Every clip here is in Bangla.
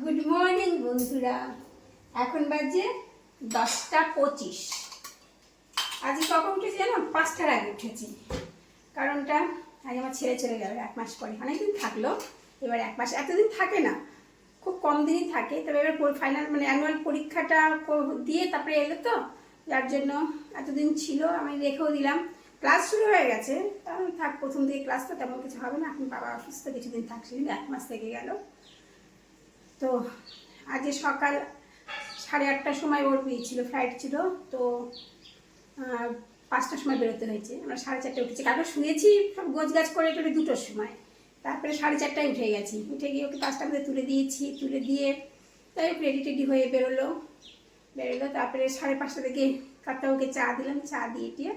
গুড মর্নিং বন্ধুরা। এখন বাজে দশটা পঁচিশ। আজকে কখন উঠেছি জানো? পাঁচটার আগে উঠেছি। কারণটা, আজ আমার ছেড়ে চলে গেল এক মাস পরে। অনেকদিন থাকল, এবার এক মাস, এতদিন থাকে না। খুব কম দিনই থাকে। তবে এবার ফাইনাল মানে অ্যানুয়াল পরীক্ষাটা দিয়ে তারপরে এলো তো। যার জন্য এতদিন ছিল, আমি রেখেও দিলাম। ক্লাস শুরু হয়ে গেছে। তাহলে থাক, প্রথম দিকে ক্লাস তো তেমন কিছু হবে না। এখন বাবা অসুস্থ, কিছুদিন থাকছে এক মাস থেকে গেল। তো আজকে সকাল সাড়ে আটটার সময় ওর বিয়ে ছিল ফ্লাইট ছিল, তো পাঁচটার সময় বেরোতে হয়েছে। আমরা সাড়ে চারটে উঠেছি। কারণ শুয়েছি সব গোছ গাছ করে টোরে দুটোর সময়। তারপরে সাড়ে চারটায় উঠে গেছি। উঠে গিয়ে ওকে পাঁচটা মধ্যে তুলে দিয়েছি, তুলে দিয়ে তাই রেডি টেডি হয়ে বেরোলো। বেরোলো, তারপরে সাড়ে পাঁচটা থেকে কাপটা ওকে চা দিলাম। চা দিয়ে টিয়ে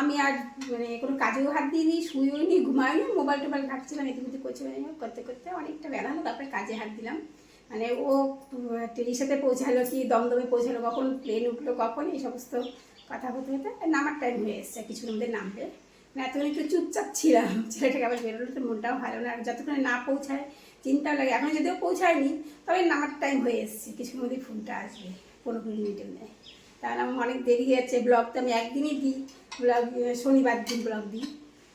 আমি আর মানে কোনো কাজেও হাত দিইনি শুয়েও নি ঘুমাইনি, মোবাইল টোবাইল ঘাটছিলাম, এদিকে করছে করতে করতে অনেকটা হলো, তারপরে কাজে হাত দিলাম। মানে ও সাথে পৌঁছালো কি, দমদমে পৌঁছালো কখন প্লেন উঠল কখন, এই সমস্ত কথা বলতে হতে নামার টাইম হয়ে এসছে কিছুর মধ্যে নামবে। না এতক্ষণ একটু চুপচাপ ছিলাম, ছেলেটাকে আবার বেরোলো, তো মনটাও ভালো না, আর যতক্ষণ না পৌঁছায়, চিন্তাও লাগে। এখন যদিও পৌঁছায়নি, তবে নামার টাইম হয়ে এসছে কিছুর মধ্যে ফোনটা আসবে, পনেরো কুড়ি মিনিটের নেয় তাহলে আমার অনেক দেরি হয়েছে ব্লগ তো আমি একদিনই দিই ব্লগ শনিবার দিন ব্লগ দিই।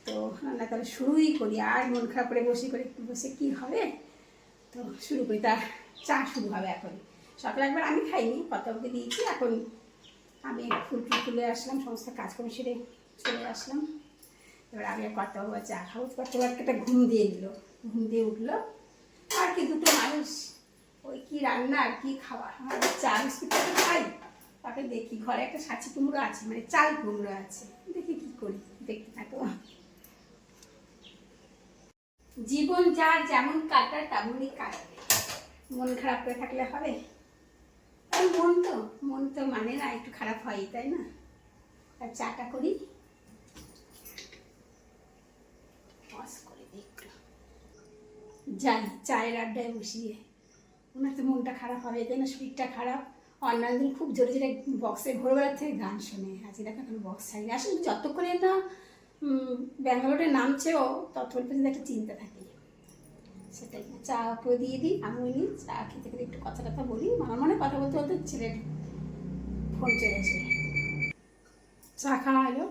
তো না তাহলে শুরুই করি, আর মন খারাপ করে বসে করে বসে কি হবে? তো শুরু করি। তা চা শুরু হবে এখন সকালে একবার আমি খাইনি কতকে দিয়েছি, এখন আমি ফুল তুলে আসলাম, সমস্ত কাজকর্ম সেরে চলে আসলাম। এবার আমি আর চা খাব। কর্তাবাবুকে একটা ঘুম দিয়ে দিল, ঘুম দিয়ে উঠল। আর কি দুটো মানুষ, ওই কি রান্না আর কি খাওয়া আমার চা বিস্কুট খাই তাকে দেখি ঘরে একটা সাঁচি কুমড়ো আছে মানে চাল কুমড়ো আছে। দেখি কি করি, দেখতে থাকো। জীবন যার যেমন কাটার, তেমনই কাটবে। মন খারাপ করে থাকলে হবে? আর মন তো মন তো মানে না, একটু খারাপ হয় তাই না? আর চাটা করি? যাই, চায়ের আড্ডায় বসিয়ে। ওনার তো মনটা খারাপ হবে, তাই না? শরীরটা খারাপ। অন্যান্য দিন খুব জোরে জোরে বক্সে ভোরবেলা থেকে গান শোনে। আজকে দেখো এখন বক্স ছাড়িয়ে আসলে যতক্ষণে না ব্যাঙ্গালোরে নামছেও, ততক্ষণ পর্যন্ত একটা চিন্তা থাকে। সেটাই। চা কেউ দিয়ে দিই আমিও নিই চা খেতে খেতে একটু কথা কথা বলি আমার মনে কথা বলতে বলতে ছেলের ফোন চলে আসে চা খাওয়া হলো,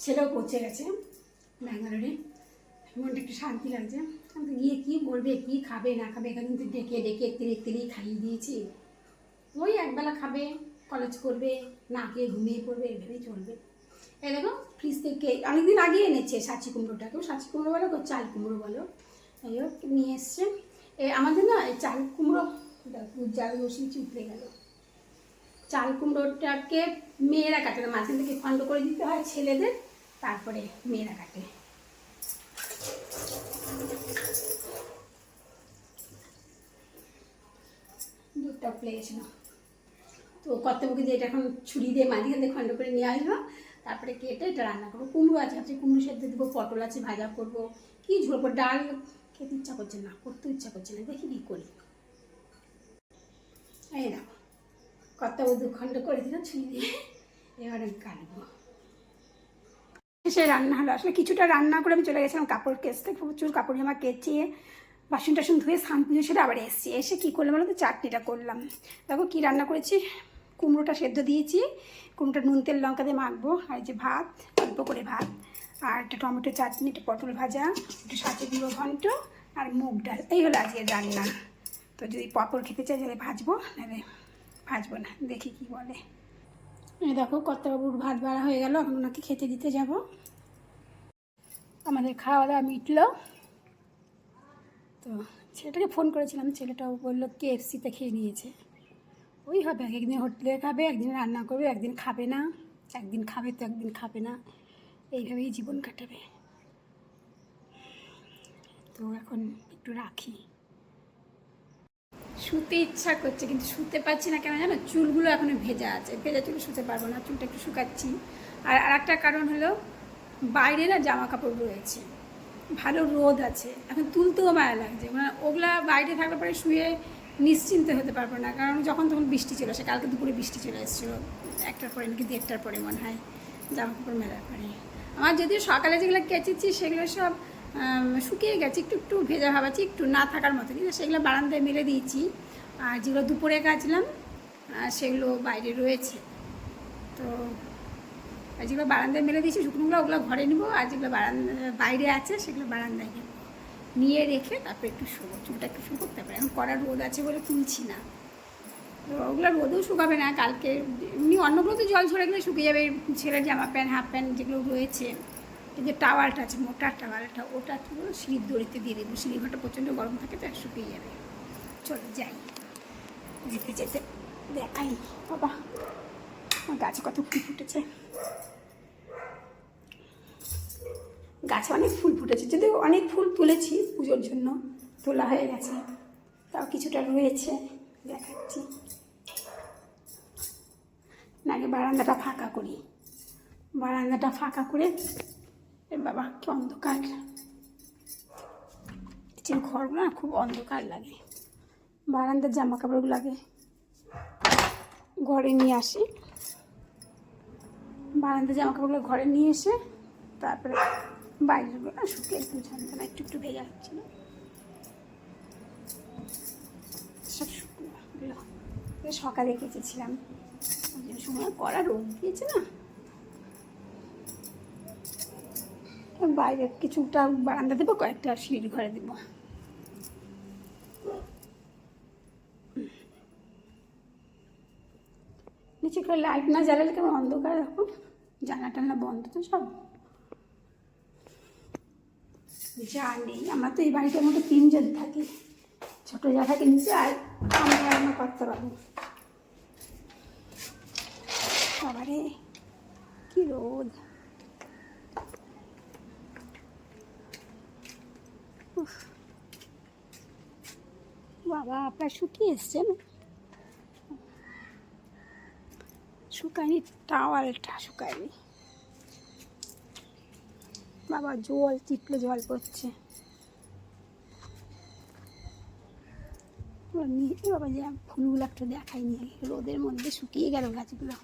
ছেলেও পৌঁছে গেছে ব্যাঙ্গালোরে। মনটা একটু শান্তি লাগছে। আমি গিয়ে কী বলবে, কী খাবে, না খাবে? এখানে কিন্তু ডেকে ডেকে, তেলে, তেলেই খাইয়ে দিয়েছি। ওই একবেলা খাবে কলেজ করবে, না খেয়ে ঘুমিয়ে পড়বে, এভাবেই চলবে। এই দেখো ফ্রিজ থেকে অনেকদিন আগে এনেছে সাচি কুমড়োটাকেও। সাচি কুমড়ো বলো চাল কুমড়ো বলো। যাই হোক নিয়ে এসছে। আমাদের না এই চাল কুমড়ো জাল বসিয়েছি উঠে গেল। চাল কুমড়োটাকে মেয়েরা কাটে না, মাঝখান থেকে খণ্ড করে দিতে হয় ছেলেদের, তারপরে মেয়েরা কাটে। দুধটা ফুলে গেছিল। তো কর্তব্যকে দিয়ে এটা এখন ছুরি দিয়ে মাঝখান দিয়ে খণ্ড করে নিয়ে আসব তারপরে কেটে এটা রান্না করব। কুমড়ো আছে ভাবছি কুমড়ো সেদ্ধ দেবো, পটল আছে, ভাজা করব। কি ঝোল ডাল খেতে ইচ্ছা করছে না করতে ইচ্ছা করছে না, দেখি কী করি। এই দেখো কর্তব্য দু খণ্ড করে দিলাম ছুরি দিয়ে এবার কাটবো। সে রান্না হলো। আসলে কিছুটা রান্না করে আমি চলে গেছিলাম কাপড় কেচতে, প্রচুর কাপড় জামা কেচিয়ে বাসন টাসন ধুয়ে স্নান পুজো সেরে আবার এসেছি। এসে কী করলাম বলো তো? চাটনিটা করলাম। দেখো কী রান্না করেছি? কুমড়োটা সেদ্ধ দিয়েছি, কুমড়োটা নুন, তেল, লঙ্কা দিয়ে মাখবো, আর যে ভাত, অল্প করে ভাত। আর একটা টমেটো চাটনি, একটা পটল ভাজা, একটু সাথে দিব ঘন্ট আর মুগ ডাল। এই হলো আজকের রান্না। তো যদি পাঁপড় খেতে চাই তাহলে ভাজবো, নাহলে ভাজবো না। দেখি কি বলে। এই দেখো, কর্তাবাবুর ভাত বাড়া হয়ে গেল, এখন ওনাকে খেতে দিতে যাব। আমাদের খাওয়া দাওয়া মিটলো। তো ছেলেটাকে ফোন করেছিলাম, ছেলেটাও বলল কেএফসিতে খেয়ে নিয়েছে। ওই হবে, একদিন হোটেলে খাবে, একদিন রান্না করবে, একদিন খাবে না। একদিন খাবে তো একদিন খাবে না। এইভাবেই জীবন কাটাবে। তো এখন একটু রাখি। শুতে ইচ্ছা করছে, কিন্তু শুতে পারছি না কেন জানো? চুলগুলো এখনও ভেজা আছে। ভেজা চুল শুতে পারব না, চুলটা একটু শুকাচ্ছি। আর আরেকটা কারণ হলো, বাইরে না জামা কাপড় রয়েছে। ভালো রোদ আছে। এখন তুলতেও মায়া লাগছে। মানে ওগুলা বাইরে থাকলে পরে শুয়ে নিশ্চিন্তে হতে পারব না। কারণ যখন তখন বৃষ্টি চলে আসে। কালকে দুপুরে বৃষ্টি চলে এসেছিল। একটার পরে নাকি দেড়টার পরে মনে হয় জামা কাপড় মেলার পরে। আমার যদিও সকালে যেগুলো কেচেছি সেগুলো সব শুকিয়ে গেছে, একটু একটু ভেজা ভাবাচ্ছি একটু না থাকার মতো। কিন্তু সেগুলো বারান্দায় মেলে দিয়েছি। আর যেগুলো দুপুরে গাছলাম সেগুলো বাইরে রয়েছে। তো, আর যেগুলো বারান্দায় মেলে দিয়েছি, শুকনোগুলো, ওগুলো ঘরে নিবো, আর যেগুলো বারান্দা, বাইরে আছে, সেগুলো বারান্দায় নেব। নিয়ে রেখে তারপরে একটু শুকো চুলটা একটু শুকোতে তারপরে এখন কড়া রোদ আছে বলে তুলছি না। তো ওগুলো রোদেও শুকাবে না, কালকে এমনি অন্যগুলো তো জল ঝরে গেলে শুকিয়ে যাবে ছেলের জামা প্যান্ট, হাফ প্যান্ট যেগুলো রয়েছে। এই যে টাওয়ালটা আছে মোটা টাওয়ালটা, ওটা পুরো সিঁড়ির দড়িতে দিয়ে দেবো। সিঁড়ি ঘরটা প্রচণ্ড গরম থাকে তো শুকিয়ে যাবে। চলো যাই। যেতে যেতে দেখাই। বাবা গাছে কত ফুল ফুটেছে? গাছে অনেক ফুল ফুটেছে। যদিও অনেক ফুল তুলেছি পুজোর জন্য, তোলা হয়ে গেছে। তাও কিছুটা রয়েছে, দেখাচ্ছি। আগে বারান্দাটা ফাঁকা করি। বারান্দাটা ফাঁকা করে বাবা, কি অন্ধকার। যে ঘরগুলো না খুব অন্ধকার লাগে। বারান্দার জামা কাপড়গুলো আগে ঘরে নিয়ে আসি। বারান্দার জামা কাপড়গুলো ঘরে নিয়ে এসে, তারপরে বাইরেরগুলো শুকিয়ে একটু জানতে না একটু একটু ভেজা হচ্ছিল। সব শুকনো সকালে কেচেছিলাম। জন্য সময় কড়া রোদ দিয়েছে না? বাইরে কিছুটা বারান্দা দেবো, কয়েকটা সিঁড়ির ঘরে দেবো। নিচে করে লাইট না জ্বালালে কেমন অন্ধকার এখন? জানা টানা বন্ধ তো সব? যা নেই, আমরা তো এই বাড়িটার মধ্যে তিনজন থাকি। ছোটো যা থাকে নিচে আর আমরা আমার কর্তা বাবু। বাবারে কি রোদ। বাবা, আপনার শুকিয়ে এসছেন শুকায়নি, টাওয়ালটা শুকায়নি। বাবা, জল চিপলে জল পড়ছে। বাবা, যে ফুলগুলো একটু দেখাইনি, রোদের মধ্যে শুকিয়ে গেল গাছগুলো।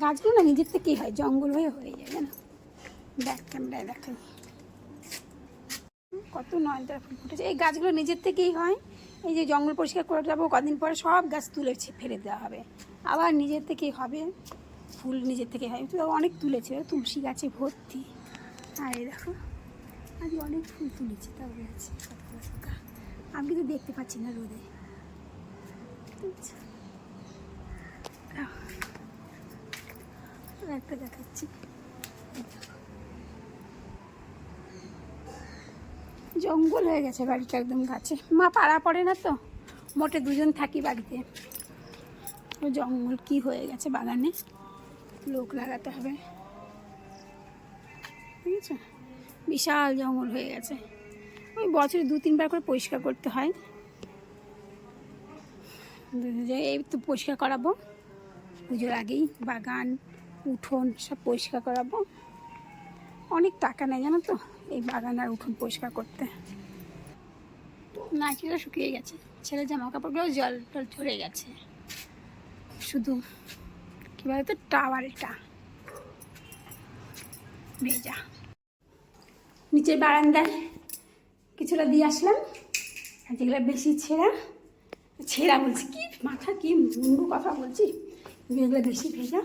গাছগুলো না নিজের থেকেই হয়, জঙ্গল হয়ে হয়ে যায়, জানো? ব্যাক ক্যামেরায় দেখাই। কত নয়নতারা ফুল ফুটেছে। এই গাছগুলো নিজের থেকেই হয়। এই যে জঙ্গল পরিষ্কার করে যাব, কদিন পরে সব গাছ তুলেছে ফেলে দেওয়া হবে। আবার নিজের থেকেই হবে। ফুল নিজের থেকে হয়। তো অনেক তুলেছে। তুলসী গাছে ভর্তি। আর এই দেখো, আজ অনেক ফুল তুলেছি, তাও গাছে। আমি কিন্তু দেখতে পাচ্ছি না রোদে। আচ্ছা। আর একটা দেখাচ্ছি। জঙ্গল হয়ে গেছে বাড়িটা একদম গাছে মা পাড়া পড়ে না তো? মোটে দুজন থাকি বাড়িতে। জঙ্গল কি হয়ে গেছে বাগানে? লোক লাগাতে হবে। ঠিক আছে বিশাল জঙ্গল হয়ে গেছে। ওই বছরে দু, তিনবার করে পরিষ্কার করতে হয়। এই তো পরিষ্কার করাবো। পুজোর আগেই বাগান উঠোন সব পরিষ্কার করাবো। অনেক টাকা নেয় জানো তো? এই বাগান আর উঠোন পরিষ্কার করতে। নাইটিটা শুকিয়ে গেছে। ছেলের জামা কাপড়গুলো জল টল ঝরে গেছে। শুধু, কী বলতো? টাওয়ালটা ভেজা। নিচের বারান্দায় কিছুটা দিয়ে আসলাম। আর যেগুলো বেশি ছেঁড়া ছেঁড়া বলছি, কি মাথা কি কথা বলছি? যেগুলো বেশি ভেজা।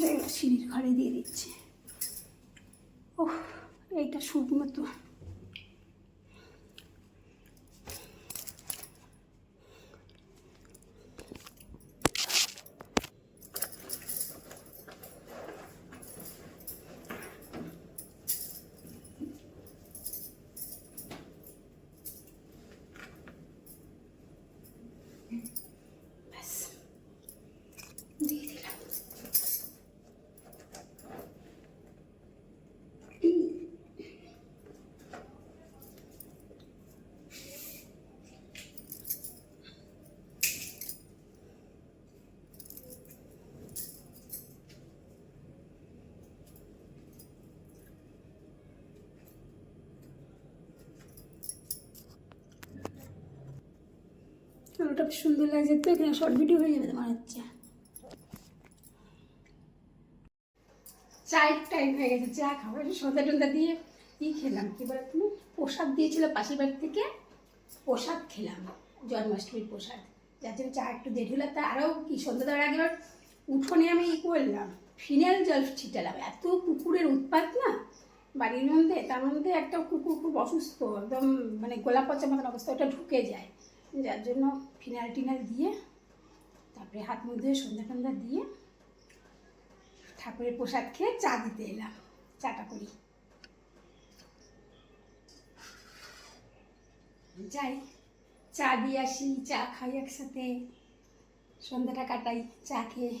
সেগুলো সিঁড়ির ঘরে দিয়ে দিচ্ছি। ও এইটা শুকনো তো ব্যাস বেশ সুন্দর লাগছে, তো এখানে শর্ট ভিডিও হয়ে যাবে তোমার হচ্ছে। চায়ের টাইম হয়ে গেছে, চা খাবার সন্ধ্যা টন্দা দিয়ে ই খেলাম? কি বলে তুমি প্রসাদ দিয়েছিল পাশের বাড়ি থেকে, প্রসাদ খেলাম, জন্মাষ্টমীর প্রসাদ। যার জন্য চা একটু দেরি হলো, তা আরও কি সন্ধ্যা দেওয়ার আগে উঠোনে আমি ই করলাম ফিনাইল জল ছিটালাম। এত কুকুরের উৎপাত না, বাড়ির মধ্যে, তার মধ্যে একটা কুকুর খুব অসুস্থ, একদম মানে গোলাপ মতন অবস্থা, ওটা ঢুকে যায়। যার জন্য ফিনাইল টিনাল দিয়ে, তারপরে হাত মুখ ধুয়ে সন্ধ্যা টন্ধা দিয়ে ঠাকুরের প্রসাদ খেয়ে চা দিতে এলাম। চাটা করি। যাই, চা দিয়ে আসি, চা খাই একসাথে। সন্ধ্যাটা কাটাই, চা খেয়ে